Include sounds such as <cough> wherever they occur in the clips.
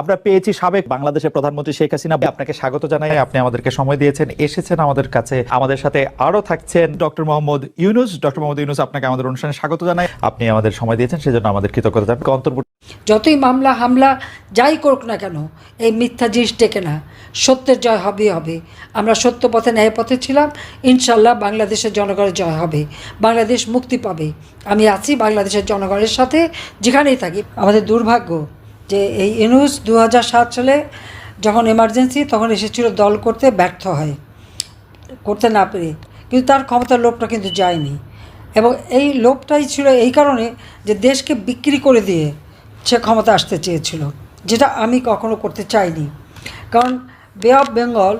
আমরা পেয়েছি সাবেক বাংলাদেশের প্রধানমন্ত্রী শেখ হাসিনা। আপনাকে স্বাগত জানাই, আপনি আমাদেরকে সময় দিয়েছেন, এসেছেন আমাদের কাছে। আমাদের সাথে আরও থাকছেন ডক্টর মোহাম্মদ ইউনুস। ডক্টর মোহাম্মদ ইউনুস, আপনাকে আমাদের অনুষ্ঠানে স্বাগত জানাই। আপনি আমাদের সময় দিয়েছেন, সেজন্য আমাদের কৃতজ্ঞতা জানাই। অন্তর্বর্তী যতই মামলা, হামলা, যাই করুক না কেন, এই মিথ্যা জিনিস টেকে না। সত্যের জয় হবে হবে। আমরা সত্য পথে, ন্যায় পথে ছিলাম। ইনশাল্লাহ বাংলাদেশের জনগণের জয় হবে। বাংলাদেশ মুক্তি পাবে। আমি আছি বাংলাদেশের জনগণের সাথে, যেখানেই থাকি। আমাদের দুর্ভাগ্য যে এই ইনুস দু সালে যখন এমার্জেন্সি তখন এসেছিল দল করতে ব্যর্থ হয়, করতে না পেরে। কিন্তু তার ক্ষমতার লোভটা কিন্তু যায়নি। এবং এই লোভটাই ছিল এই কারণে যে দেশকে বিক্রি করে দিয়ে সে ক্ষমতা আসতে চেয়েছিল, যেটা আমি কখনো করতে চাইনি। কারণ বে অফ বেঙ্গল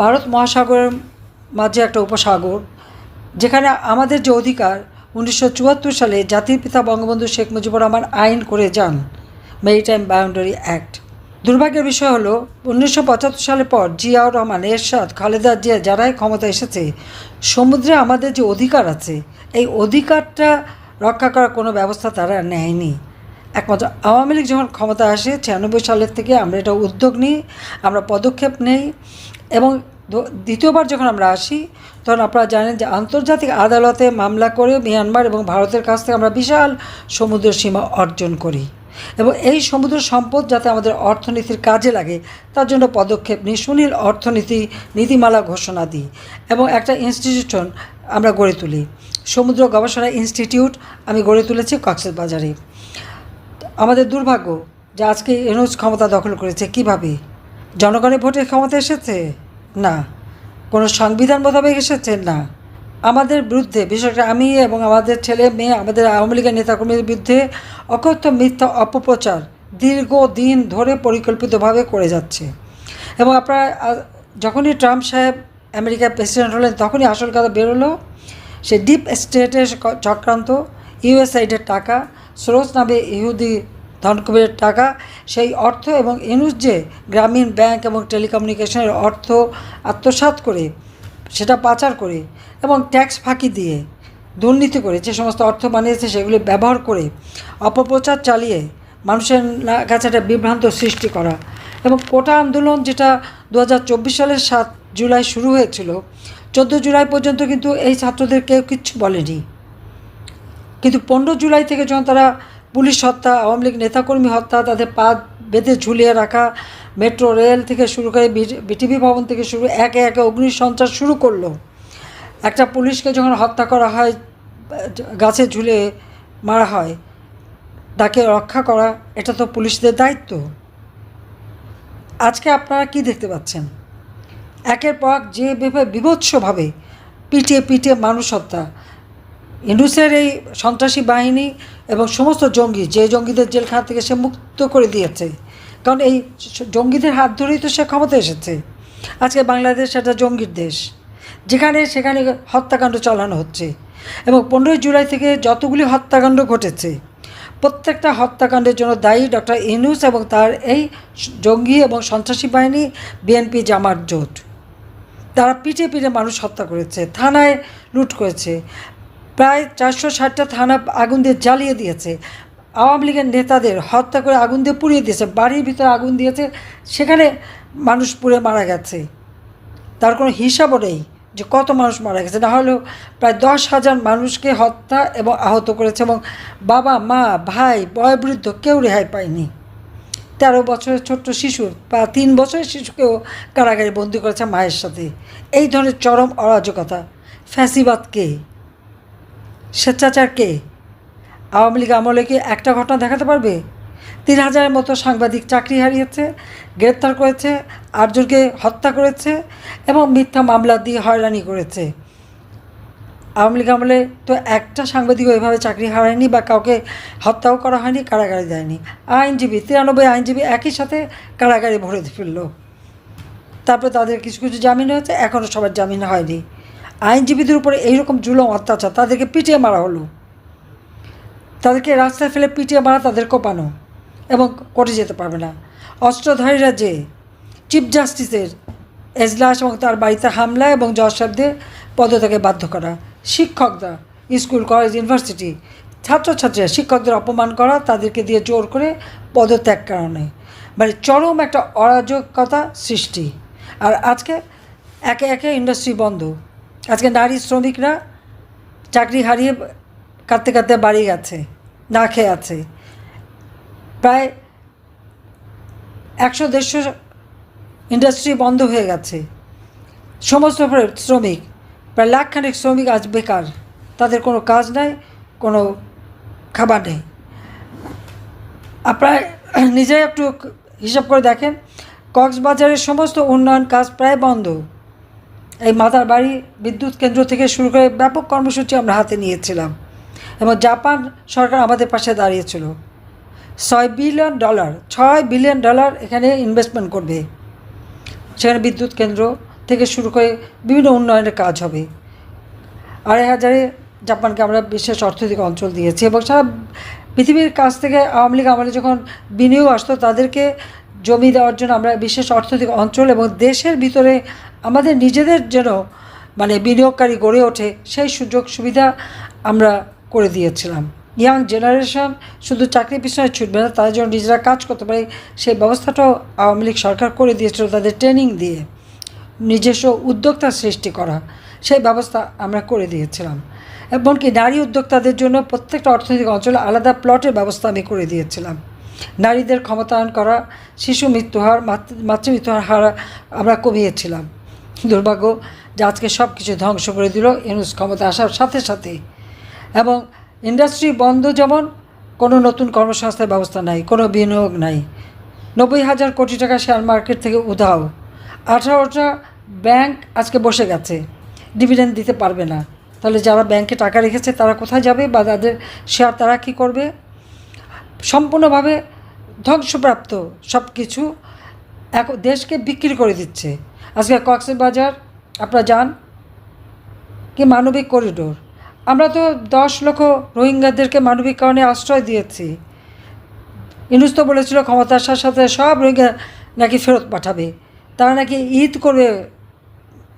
ভারত মহাসাগরের মাঝে একটা উপসাগর, যেখানে আমাদের যে অধিকার, উনিশশো চুয়াত্তর সালে জাতির পিতা বঙ্গবন্ধু শেখ মুজিবুর রহমান আইন করে যান। মেরিটাইম বাউন্ডারি অ্যাক্ট দুর্ভাগ্যের বিষয় হলো, উনিশশো পঁচাত্তর সালের পর জিয়াউর রহমান, এরশাদ, খালেদা জিয়া যারাই ক্ষমতা এসেছে, সমুদ্রে আমাদের যে অধিকার আছে, এই অধিকারটা রক্ষা করার কোনো ব্যবস্থা তারা নেয়নি। একমাত্র আওয়ামী লীগ যখন ক্ষমতা আসে, ছিয়ানব্বই সালের থেকে আমরা এটা উদ্যোগ নিই, আমরা পদক্ষেপ নেই এবং দ্বিতীয়বার যখন আমরা আসি, তখন আপনারা জানেন যে আন্তর্জাতিক আদালতে মামলা করে মিয়ানমার এবং ভারতের কাছ থেকে আমরা বিশাল সমুদ্র সীমা অর্জন করি। এবং এই সমুদ্র সম্পদ যাতে আমাদের অর্থনীতির কাজে লাগে, তার জন্য পদক্ষেপ নিই সুনীল অর্থনীতি নীতিমালা ঘোষণা দিই এবং একটা ইনস্টিটিউশন আমরা গড়ে তুলি। সমুদ্র গবেষণা ইনস্টিটিউট আমি গড়ে তুলেছি কক্সেস বাজারে আমাদের দুর্ভাগ্য যে আজকে এনওস ক্ষমতা দখল করেছে কীভাবে? জনগণের ভোটে ক্ষমতা এসেছে? না। কোনো সংবিধান মোতাবেক এসেছে? না। আমাদের বিরুদ্ধে, বিশেষ করে আমি এবং আমাদের ছেলে, মেয়ে, আমাদের আওয়ামী লীগের নেতাকর্মীদের বিরুদ্ধে অকথ্য মিথ্যা অপপ্রচার দীর্ঘদিন ধরে পরিকল্পিতভাবে করে যাচ্ছে। এবং আপনারা যখনই ট্রাম্প সাহেব আমেরিকার প্রেসিডেন্ট হলেন, তখনই আসল কথা বেরোলো সে ডিপ স্টেটের চক্রান্ত ইউএসআইডের টাকা, স্রোত নামে ইহুদি ধনকুবের টাকা, সেই অর্থ এবং ইনুস যে গ্রামীণ ব্যাংক এবং টেলিকমিউনিকেশনের অর্থ আত্মসাৎ করে সেটা পাচার করে এবং ট্যাক্স ফাঁকি দিয়ে দুর্নীতি করে, যে সমস্ত অর্থ বানিয়েছে সেগুলি ব্যবহার করে অপপ্রচার চালিয়ে মানুষের কাছে একটা বিভ্রান্ত সৃষ্টি করা। এবং কোটা আন্দোলন যেটা দু হাজার চব্বিশ সালের সাত জুলাই শুরু হয়েছিল, চোদ্দ জুলাই পর্যন্ত কিন্তু এই ছাত্রদের কেউ কিচ্ছু বলেনি। কিন্তু পনেরো জুলাই থেকে যখন তারা পুলিশ হত্যা, আওয়ামী লীগ নেতাকর্মী হত্যা, তাদের পা বেঁধে ঝুলিয়ে রাখা মেট্রো রেল থেকে শুরু করে বিটিভি ভবন থেকে শুরু একে একে অগ্নি সঞ্চার শুরু করল। একটা পুলিশকে যখন হত্যা করা হয়, গাছে ঝুলে মারা হয়, তাকে রক্ষা করা, এটা তো পুলিশদের দায়িত্ব। আজকে আপনারা কি দেখতে পাচ্ছেন? একের পর যে বিভৎসভাবে পিটিয়ে পিটিয়ে মানুষ হত্যা। ইন্ডুসের এই সন্ত্রাসী বাহিনী এবং সমস্ত জঙ্গি, যে জঙ্গিদের জেলখানা থেকে সে মুক্ত করে দিয়েছে। কারণ এই জঙ্গিদের হাত ধরেই তো সে ক্ষমতা এসেছে। আজকে বাংলাদেশ একটা জঙ্গির দেশ। যেখানে সেখানে হত্যাকাণ্ড চালানো হচ্ছে এবং পনেরোই জুলাই থেকে যতগুলি হত্যাকাণ্ড ঘটেছে, প্রত্যেকটা হত্যাকাণ্ডের জন্য দায়ী ডক্টর ইনুস এবং তার এই জঙ্গি এবং সন্ত্রাসী বাহিনী বিএনপি জামার জোট। তারা পিঠে পিঠে মানুষ হত্যা করেছে, থানায় লুট করেছে। প্রায় চারশো ষাটটা থানা আগুন দিয়ে জ্বালিয়ে দিয়েছে। আওয়ামী লীগের নেতাদের হত্যা করে আগুন দিয়ে পুড়িয়ে দিয়েছে, বাড়ির ভিতরে আগুন দিয়েছে, সেখানে মানুষ পুড়ে মারা গেছে। তার কোনো হিসাবও নেই যে কত মানুষ মারা গেছে। না হলেও প্রায় দশ হাজার মানুষকে হত্যা এবং আহত করেছে এবং বাবা, মা, ভাই, বয়োবৃদ্ধ কেউ রেহাই পায়নি। তেরো বছরের ছোট্ট শিশু, বা তিন বছরের শিশুকেও কারাগারে বন্দি করেছে মায়ের সাথে। এই ধরনের চরম অরাজকতা। ফ্যাসিবাদ কে? স্বেচ্ছাচার কে? আওয়ামী লীগ আমলে কি একটা ঘটনা দেখাতে পারবে? তিন হাজারের মতো সাংবাদিক চাকরি হারিয়েছে, গ্রেপ্তার করেছে, আটজনকে হত্যা করেছে এবং মিথ্যা মামলা দিয়ে হয়রানি করেছে। আওয়ামী লীগ আমলে তো একটা সাংবাদিক ওইভাবে চাকরি হারায়নি বা কাউকে হত্যাও করা হয়নি, কারাগারে দেয়নি আইনজীবী, তিরানব্বই আইনজীবী একই সাথে কারাগারে ভরে ফেলল। তারপরে তাদের কিছু কিছু জামিন হয়েছে এখনও সবার জামিন হয়নি। আইনজীবীদের উপরে এইরকম জুলম অত্যাচার, তাদেরকে পিটিয়ে মারা হলো। তাদেরকে রাস্তায় ফেলে পিটিয়ে মারা তাদের কোপানো এবং কোর্টে যেতে পারবে না। অস্ত্রধারীরা যে চিফ জাস্টিসের এজলাস এবং তার বাড়িতে হামলা এবং জজ পদত্যাগে বাধ্য করা। শিক্ষকরা, স্কুল, কলেজ, ইউনিভার্সিটি, ছাত্রছাত্রীরা শিক্ষকদের অপমান করা, তাদেরকে দিয়ে জোর করে পদত্যাগ কারণে মানে চরম একটা অরাজকতা সৃষ্টি। আর আজকে একে একে ইন্ডাস্ট্রি বন্ধ। আজকে নারী শ্রমিকরা চাকরি হারিয়ে কাঁদতে কাঁদতে বাড়ি গেছে, না খেয়ে আছে। প্রায় একশো দেড়শো ইন্ডাস্ট্রি বন্ধ হয়ে গেছে। সমস্ত শ্রমিক, প্রায় লাখখানেক শ্রমিক আজ বেকার। তাদের কোনো কাজ নাই, কোনো খাবার নেই। আপনারা <clears throat> নিজেই একটু হিসাব করে দেখেন, কক্সবাজারের সমস্ত উন্নয়ন কাজ প্রায় বন্ধ। এই মাতার বাড়ি বিদ্যুৎ কেন্দ্র থেকে শুরু করে ব্যাপক কর্মসূচি আমরা হাতে নিয়েছিলাম। এবং জাপান সরকার আমাদের পাশে দাঁড়িয়েছিল। ছয় বিলিয়ন ডলার, ছয় বিলিয়ন ডলার এখানে ইনভেস্টমেন্ট করবে। সেখানে বিদ্যুৎ কেন্দ্র থেকে শুরু করে বিভিন্ন উন্নয়নের কাজ হবে। আড়াই হাজারে জাপানকে আমরা বিশেষ অর্থনৈতিক অঞ্চল দিয়েছি এবং সারা পৃথিবীর কাছ থেকে আওয়ামী লীগ আমলে যখন বিনিয়োগ আসতো, তাদেরকে জমি দেওয়ার জন্য আমরা বিশেষ অর্থনৈতিক অঞ্চল এবং দেশের ভিতরে আমাদের নিজেদের যেন মানে বিনিয়োগকারী গড়ে ওঠে, সেই সুযোগ সুবিধা আমরা করে দিয়েছিলাম। ইয়াং জেনারেশন শুধু চাকরি পিছনে ছুটবে না তাদের জন্য নিজেরা কাজ করতে পারে, সেই ব্যবস্থাটাও আওয়ামী লীগ সরকার করে দিয়েছিল তাদের ট্রেনিং দিয়ে। নিজস্ব উদ্যোক্তা সৃষ্টি করা, সেই ব্যবস্থা আমরা করে দিয়েছিলাম। এমনকি নারী উদ্যোক্তাদের জন্য প্রত্যেকটা অর্থনৈতিক অঞ্চলে আলাদা প্লটের ব্যবস্থা আমি করে দিয়েছিলাম। নারীদের ক্ষমতায়ন করা, শিশু মৃত্যুহার মাতৃ মাতৃমৃত্যুহার হার আমরা কমিয়েছিলাম। দুর্ভাগ্য যে আজকে সব কিছু ধ্বংস করে দিল এনুস ক্ষমতা আসার সাথে সাথে। এবং ইন্ডাস্ট্রি বন্ধ যেমন, কোনো নতুন কর্মসংস্থার ব্যবস্থা নাই, কোনো বিনিয়োগ নাই। নব্বই হাজার কোটি টাকা শেয়ার মার্কেট থেকে উধাও। আঠারোটা ব্যাংক আজকে বসে গেছে। ডিভিডেন্ড দিতে পারবে না। তাহলে যারা ব্যাংকে টাকা রেখেছে, তারা কোথায় যাবে বা তাদের শেয়ার তারা কী করবে? সম্পূর্ণভাবে ধ্বংসপ্রাপ্ত সব কিছু এক দেশকে বিক্রি করে দিচ্ছে। আজকে কক্সের বাজার আপনারা যান, কি মানবিক করিডোর আমরা তো দশ লক্ষ রোহিঙ্গাদেরকে মানবিক কারণে আশ্রয় দিয়েছি। ইনুস তো বলেছিল ক্ষমতা আসার সাথে সব রোহিঙ্গা নাকি ফেরত পাঠাবে। তারা নাকি ঈদ করবে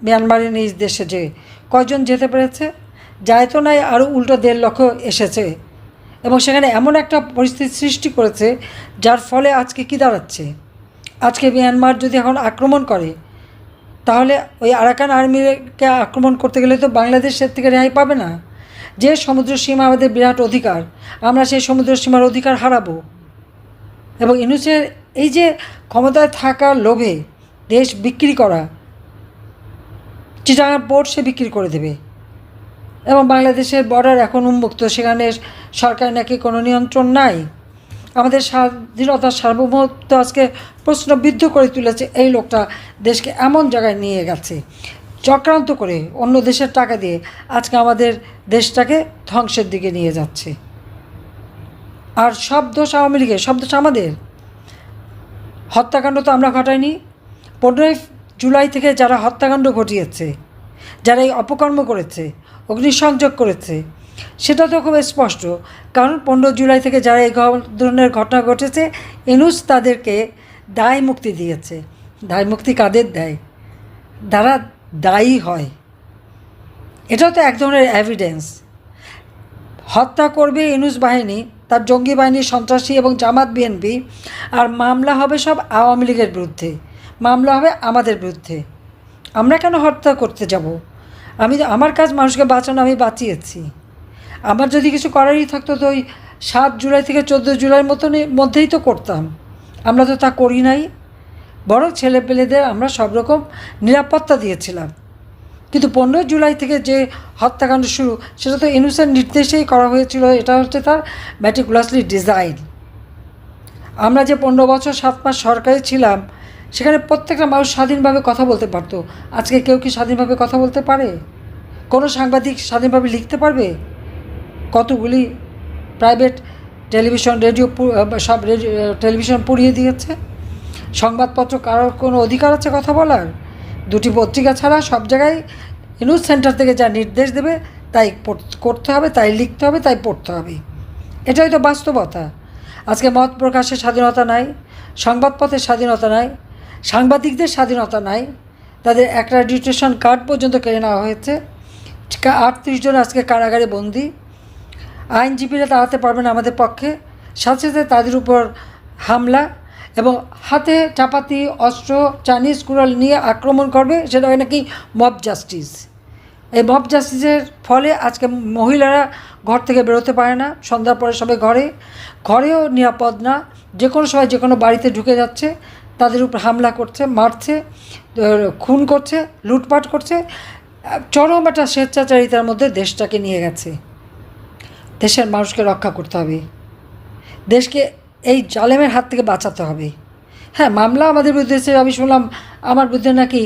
মিয়ানমারের নিজ দেশে যে কয়জন যেতে পেরেছে? যায় তো নাই আরও উল্টো দেড় লক্ষ এসেছে এবং সেখানে এমন একটা পরিস্থিতি সৃষ্টি করেছে যার ফলে আজকে কী দাঁড়াচ্ছে? আজকে মিয়ানমার যদি এখন আক্রমণ করে, তাহলে ওই আরাকান আর্মিকে আক্রমণ করতে গেলে তো বাংলাদেশের থেকে রেহাই পাবে না। যে সমুদ্র সীমা আমাদের বিরাট অধিকার, আমরা সেই সমুদ্র সীমার অধিকার হারাবো। এবং ইনুসের এই যে ক্ষমতায় থাকার লোভে দেশ বিক্রি করা, চিটাগাং পোর্ট সে বিক্রি করে দেবে। এবং বাংলাদেশের বর্ডার এখন উন্মুক্ত, সেখানে সরকার নাকি কোনো নিয়ন্ত্রণ নাই। আমাদের স্বাধীনতার সার্বভৌমত্ব আজকে প্রশ্নবিদ্ধ করে তুলেছে, এই লোকটা দেশকে এমন জায়গায় নিয়ে গেছে। চক্রান্ত করে অন্য দেশের টাকা দিয়ে আজকে আমাদের দেশটাকে ধ্বংসের দিকে নিয়ে যাচ্ছে। আর সব দোষ আওয়ামী লীগের, সব দোষ আমাদের। হত্যাকাণ্ড তো আমরা ঘটাইনি। পনেরোই জুলাই থেকে যারা হত্যাকাণ্ড ঘটিয়েছে, যারা এই অপকর্ম করেছে, অগ্নিসংযোগ করেছে, সেটা তো খুব স্পষ্ট। কারণ পনেরো জুলাই থেকে যারা এই ধরনের ঘটনা ঘটেছে, এনুস তাদেরকে দায় মুক্তি দিয়েছে। দায় মুক্তি কাদের দেয়? যারা দায়ী হয়। এটাও তো এক ধরনের এভিডেন্স হত্যা করবে ইনুস বাহিনী, তার জঙ্গি বাহিনী, সন্ত্রাসী এবং জামাত বিএনপি, আর মামলা হবে সব আওয়ামী লীগের বিরুদ্ধে। মামলা হবে আমাদের বিরুদ্ধে। আমরা কেন হত্যা করতে যাব? আমি আমার কাজ মানুষকে বাঁচানো, আমি বাঁচিয়েছি। আমার যদি কিছু করারই থাকতো তো ওই সাত জুলাই থেকে চোদ্দ জুলাইয়ের মতনই, মধ্যেই তো করতাম। আমরা তো তা করি নাই। বড় ছেলেপেলেদের আমরা সব রকম নিরাপত্তা দিয়েছিলাম। কিন্তু পনেরোই জুলাই থেকে যে হত্যাকাণ্ড শুরু, সেটা তো ইনুসের নির্দেশেই করা হয়েছিল, এটা হচ্ছে তার ম্যাটিকুলাসলি ডিজাইন আমরা যে পনেরো বছর সাত মাস সরকারে ছিলাম, সেখানে প্রত্যেকটা মানুষ স্বাধীনভাবে কথা বলতে পারতো। আজকে কেউ কি স্বাধীনভাবে কথা বলতে পারে? কোনো সাংবাদিক স্বাধীনভাবে লিখতে পারবে? কতগুলি প্রাইভেট টেলিভিশন রেডিও সব টেলিভিশন পুড়িয়ে দিয়েছে? সংবাদপত্র কারোর কোনো অধিকার আছে কথা বলার? দুটি পত্রিকা ছাড়া সব জায়গায় নিউজ সেন্টার থেকে যা নির্দেশ দেবে, তাই করতে হবে, তাই লিখতে হবে, তাই পড়তে হবে। এটাই তো বাস্তবতা। আজকে মত প্রকাশের স্বাধীনতা নাই সংবাদপত্রের স্বাধীনতা নাই, সাংবাদিকদের স্বাধীনতা নাই। তাদের অ্যাক্রেডিটেশন কার্ড পর্যন্ত কেড়ে নেওয়া হয়েছে। আটত্রিশ জন আজকে কারাগারে বন্দি। আইনজীবীরা দাঁড়াতে পারবে না আমাদের পক্ষে। সাথে সাথে তাদের উপর হামলা এবং হাতে চাপাতি, অস্ত্র, চাইনিজ কুড়াল নিয়ে আক্রমণ করবে, সেটা হয় নাকি মব জাস্টিস এই মব জাস্টিসের ফলে আজকে মহিলারা ঘর থেকে বেরোতে পারে না, সন্ধ্যার পরে সবাই ঘরে। ঘরেও নিরাপদ না, যে কোনো সময় যে কোনো বাড়িতে ঢুকে যাচ্ছে, তাদের উপর হামলা করছে, মারছে খুন করছে, লুটপাট করছে। চরম একটা স্বেচ্ছাচারিতার মধ্যে দেশটাকে নিয়ে গেছে। দেশের মানুষকে রক্ষা করতে হবে। দেশকে এই জালেমের হাত থেকে বাঁচাতে হবে। হ্যাঁ মামলা আমাদের বিরুদ্ধে আমি শুনলাম আমার বিরুদ্ধে নাকি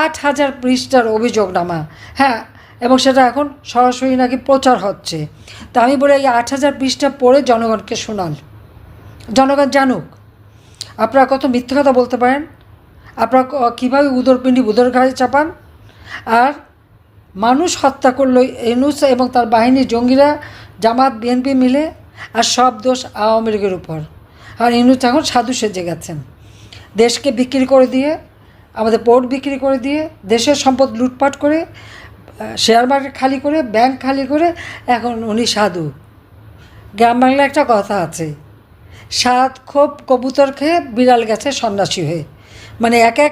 আট হাজার পৃষ্ঠার অভিযোগনামা। হ্যাঁ এবং সেটা এখন সরাসরি নাকি প্রচার হচ্ছে। তা আমি বলি, এই আট হাজার পৃষ্ঠা পড়ে জনগণকে শোনান। জনগণ জানুক। আপনারা কত মিথ্যে কথা বলতে পারেন? আপনারা কীভাবে উদরপিণ্ডি উদর ঘাড়ে চাপান? আর মানুষ হত্যা করল এনুস এবং তার বাহিনীর জঙ্গিরা, জামাত, বিএনপি মিলে আর সব দোষ আওয়ামী লীগের উপর। আর ইনুস এখন সাধু সেজে গেছেন। দেশকে বিক্রি করে দিয়ে, আমাদের পোর্ট বিক্রি করে দিয়ে, দেশের সম্পদ লুটপাট করে শেয়ার মার্কেট খালি করে ব্যাংক খালি করে, এখন উনি সাধু। গ্রাম বাংলায় একটা কথা আছে, সাত খোপ কবুতর খেয়ে বিড়াল গেছে সন্ন্যাসী হয়ে। মানে এক এক